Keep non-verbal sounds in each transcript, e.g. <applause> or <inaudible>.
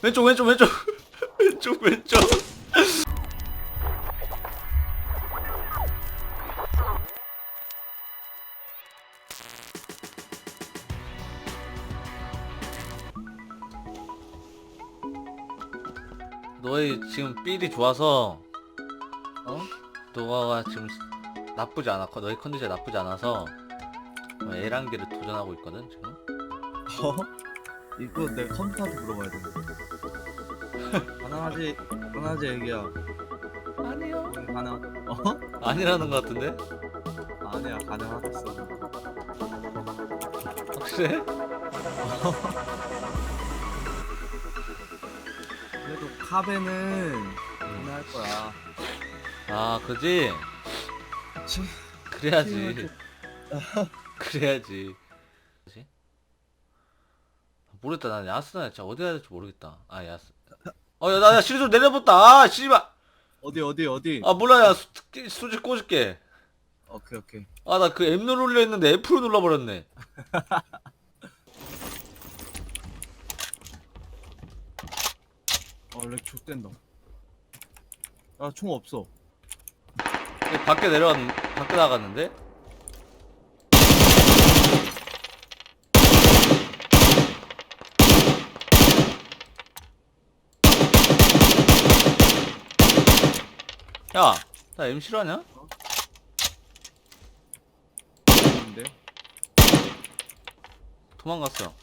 왼쪽 왼쪽 왼쪽 왼쪽 <laughs> 왼쪽 너의 지금 삘이 좋아서 어? 너가 지금 나쁘지 않아 너의 컨디션 나쁘지 않아서 어, 에란기를 도전하고 있거든 지금 어? 이거 내 컴퓨터한테 물어봐야 돼. 가능하지? 가능하지 애기야. 아니요 응, 가능. 어? 아니라는 것 같은데 아니야 가능하겠어. 확실해? 그래도 카베는 가능할 거야. 아 그지? 그치? 그래야지 <laughs> 그래야지? 모르겠다. 난 야스나 진짜 어디 가야 될지 모르겠다. 아 야스. 어 야 나 나 시리즈 내려봤다 아 씨발. 어디 어디 어디? 아 몰라. 야 수, 수직 꽂을게. 오케이 오케이. 아 나 그 M 누르려 했는데 F로 눌러버렸네. <laughs> 어렉 족된다. 아총 없어. 얘 밖에 내려갔 밖에 나갔는데 야 나 M 실화냐? 근데 도망갔어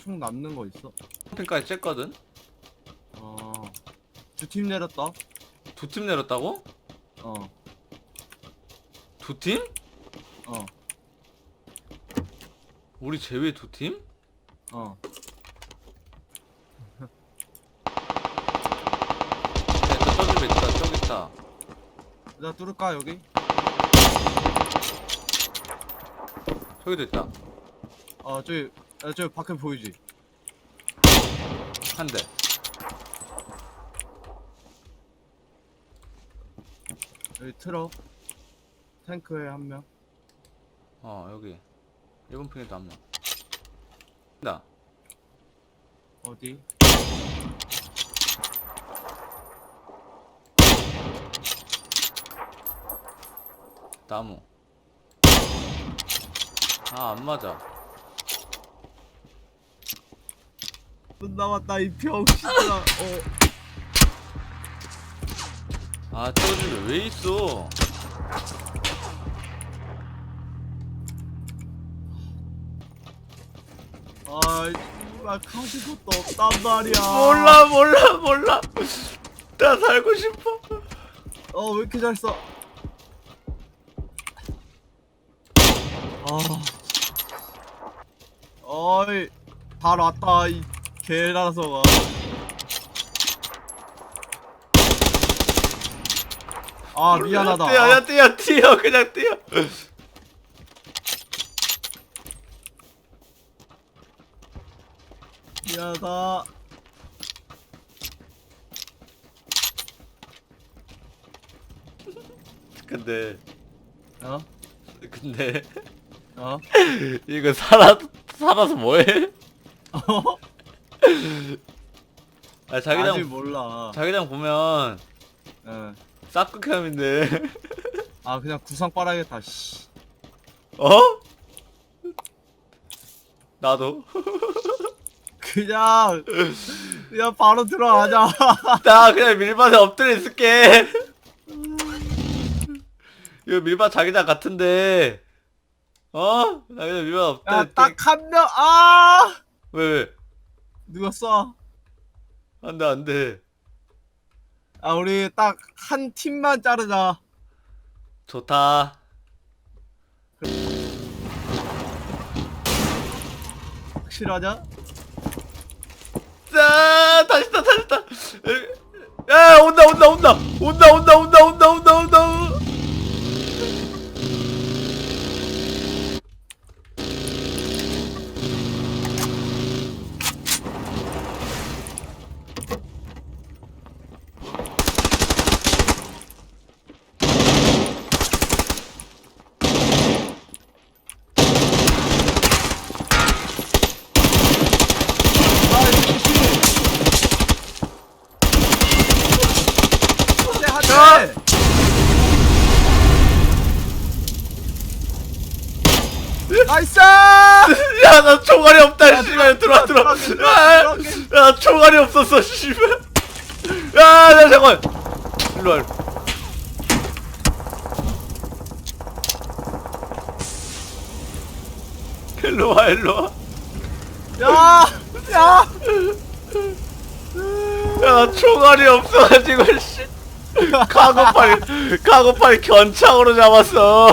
총 남는 거 있어? 캠핑까지 쬐거든 어. 두 팀 내렸다. 두 팀 내렸다고? 어. 두 팀? 어. 우리 제외 두 팀? 어. 야, 저 저기 있다 저기 나 뚫을까 여기? 저기도 있다 어 저기 아, 저기 밖에 보이지? 한 대 여기 트럭 탱크에 한 명. 어 여기 1번 핑에도 한 명 나 어디? 나무 아 안 맞아 못 나왔다 이 병신아. 어. 아 저기 왜 있어 아, 막 가질 것도 없단 말이야. 몰라 몰라 몰라 나 살고 싶어 어, 왜 이렇게 잘 써? 아. 어이, 잘 왔다, 이 개라서가. 아, 미안하다. 뛰어 야 뛰어 뛰어 그냥 뛰어 미안하다. 근데 어? 근데 어? <laughs> 이거 살아 살아서 뭐해? <laughs> 어? 아 아직 자기장 몰라. 자기장 보면 예. 싹극혐인데 <laughs> 아, 그냥 구상 빨아야겠다, 씨. 어? 나도 그냥, 그냥 바로 들어가자. 나 그냥 밀밭에 엎드려 있을게 이거 밀밭 자기장 같은데 어? 나 그냥 미만 없다. 딱한 명, 아! 왜, 왜? 누가 쏴? 안 돼, 안 돼. 아, 우리 딱 한 팀만 자르자. 좋다. 확실하냐? 자, 다시 다, 다시 다. 야, 온다, 온다, 온다. 온다, 온다, 온다, 온다, 온다. 해! 나이스! <laughs> 야, 나 총알이 없다, 씨발. 들어와, 들어와. 야, 총알이 없었어, 씨발. 야, 나 잠깐. 일로 와. 일로. 일로 와, 일로 와. 야! 야! 야, 총알이 없어가지고, 씨. 카고팔, 카고팔 견창으로 잡았어.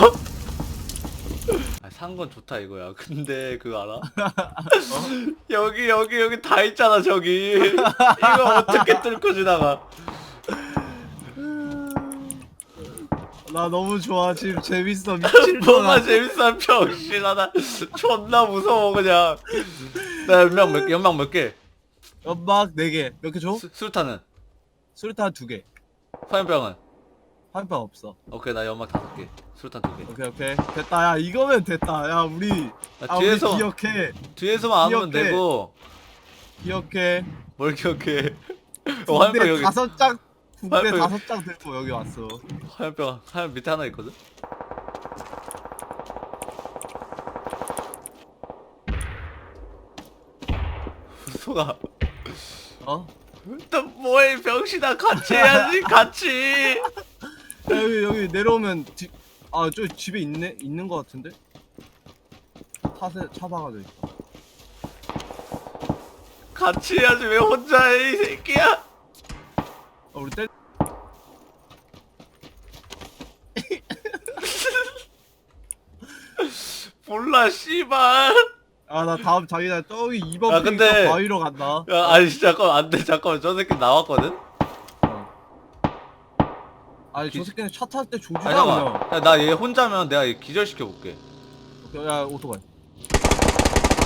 아, 산건 좋다 이거야. 근데 그거 알아? <laughs> 여기 여기 여기 다 있잖아 저기. 이거 어떻게 뚫고 지나가? 나 너무 좋아. 지금 재밌어. 미칠 <laughs> 뭐가 거야. 재밌어 병신아 나 존나 무서워 그냥. 나 연막 몇 개? 연막 몇 개? 연막 4개. 몇 개 줘? 수, 수류탄은? 수류탄 2개. 화염병은? 한병 없어. 오케이 나 연막 다섯 개. 수류탄 두 개. 오케이 오케이. 됐다. 야 이거면 됐다. 야 우리 나아 뒤에서 우리 기억해. 뒤에서만 안 오면 기억해. 되고 기억해. 뭘 기억해? <laughs> 어, 화염병 군대 여기. 다섯 장 군대 화염병. 다섯 장 들고 여기 왔어. 화염병 화염 밑에 하나 있거든. <laughs> 소가 어? 또 뭐해 병신아 같이 해야지 같이 <laughs> 야, 여기 여기 내려오면 집. 아 저 집에 있네 있는 거 같은데. 차세 차 박아져 있어. 같이 해야지 왜 혼자 해 이 새끼야 어, 우리 때. <laughs> 몰라 씨발 아 나 다음 자기장 저기 2번 아, 근데- 바위로 간다. 야 아니 잠깐 안돼 잠깐만 저 새끼 나왔거든 어. 아니 저 새끼는 차 탈 때 조지가 아니 그냥. 잠깐만 나 얘 혼자면 내가 얘 기절시켜 볼게 오케이, 야 오토바이.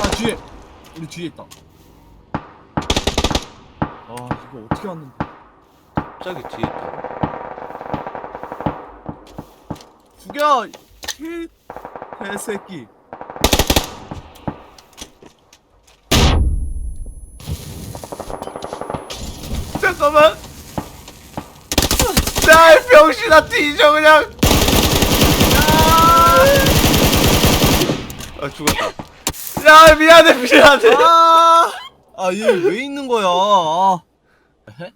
아 뒤에 우리 뒤에 있다. 아 이거 어떻게 왔는데? 갑자기 뒤에 있다 죽여! 이 개새끼. 잠깐만 나이 병신아 뒤져 그냥 아 죽었다 야 미안해 미안해 아, 아, 얘 왜 있는 거야? 아. 에?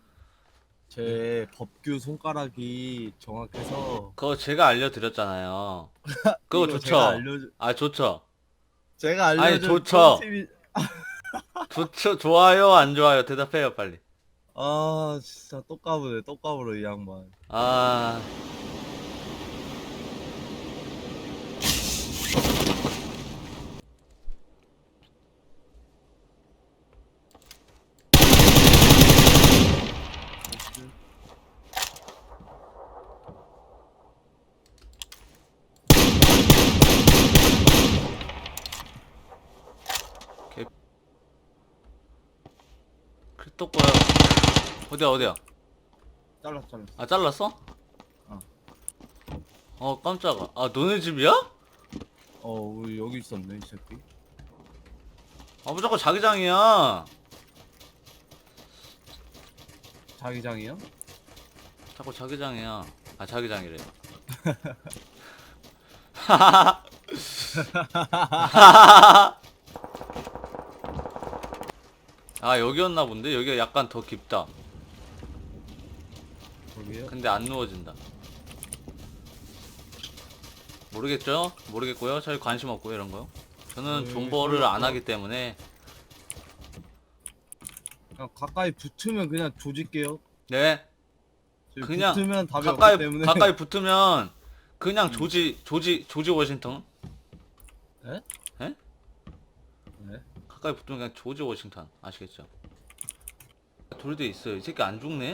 제 법규 손가락이 정확해서 그거 제가 알려드렸잖아요 <laughs> 그거 이거 좋죠 제가 알려줘, 아 좋죠 제가 아니, 알려준 좋죠. 꿀팁이- 좋죠 좋아요 안 좋아요 대답해요 빨리 아, 진짜 또 까부네, 또 까불어 이 양반. 아 또 거야 어디야 어디야 잘라, 잘라. 아 잘랐어? 어. 어 깜짝아 아 너네 집이야? 어, 우리 여기 있었네, 이 새끼. 아 무조건 자기장이야 자기장이요? 자꾸 자기장이야 아 자기장이래 <laughs> <laughs> 아 여기였나 본데 여기가 약간 더 깊다 거기요? 근데 안 누워진다 모르겠죠? 모르겠고요 저희 관심 없고 이런 거요 저는 네, 존버를 그래요. 안 하기 때문에 그냥 가까이 붙으면 그냥 조질게요. 네 그냥 붙으면 답이 가까이 없기 때문에. 가까이 붙으면 그냥 조지 조지 조지 워싱턴 에? 에? 네? 가까이 붙으면 그냥 조지 워싱턴 아시겠죠? 돌대 있어요 이 새끼 안 죽네?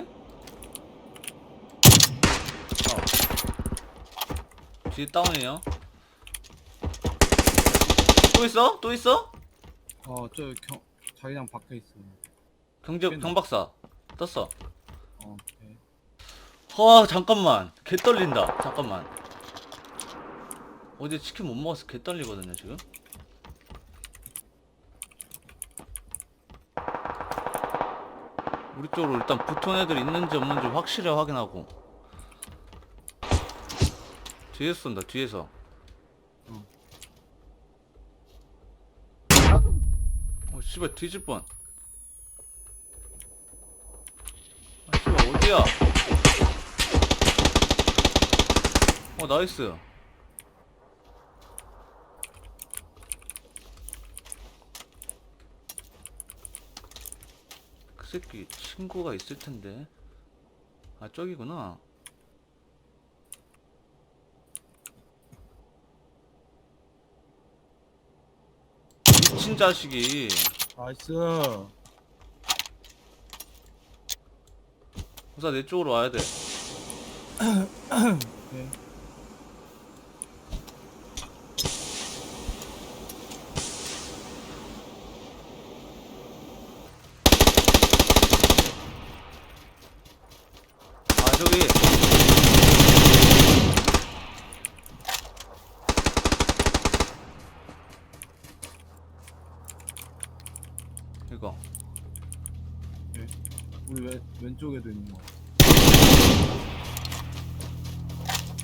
어. 뒤에 다운이에요 또 있어? 또 있어? 어, 저 경, 자기장 밖에 있어. 경제 깼네. 경박사 떴어 어, 오케이. 아 잠깐만 개 떨린다 잠깐만 어제 치킨 못 먹어서 개 떨리거든요 지금 우리 쪽으로 일단 붙은 애들 있는지 없는지 확실히 확인하고. 뒤에서 쏜다 뒤에서. 응. 어 씨발 뒤질 뻔. 아, 씨발 어디야? 어 나이스 새끼 친구가 있을 텐데. 아 저기구나. 미친 자식이. 나이스. 우사 내 쪽으로 와야 돼. 오 <coughs> 케이. 아 저기 이거 우리 왼 왼쪽에도 있는 거.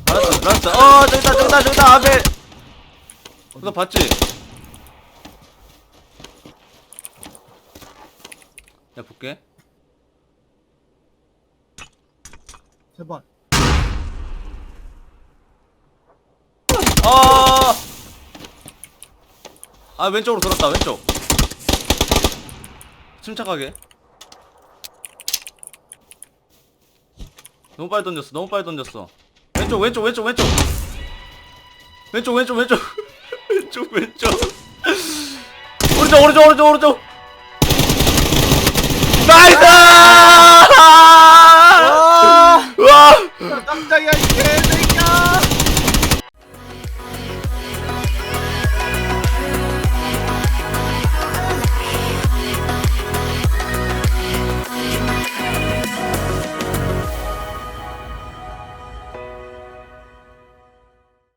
알았어 알았어 어 저기다 저기다 저기다 앞에 너 봤지? 야 볼게 세 발. 아! 아 왼쪽으로 돌았다 왼쪽 침착하게. 너무 빨리 던졌어 너무 빨리 던졌어. 왼쪽 왼쪽 왼쪽 왼쪽. 왼쪽 왼쪽 왼쪽. <laughs> 왼쪽 왼쪽. 오른쪽 오른쪽 오른쪽 오른쪽. 나이스! 아! 와! 깜짝이야 이게!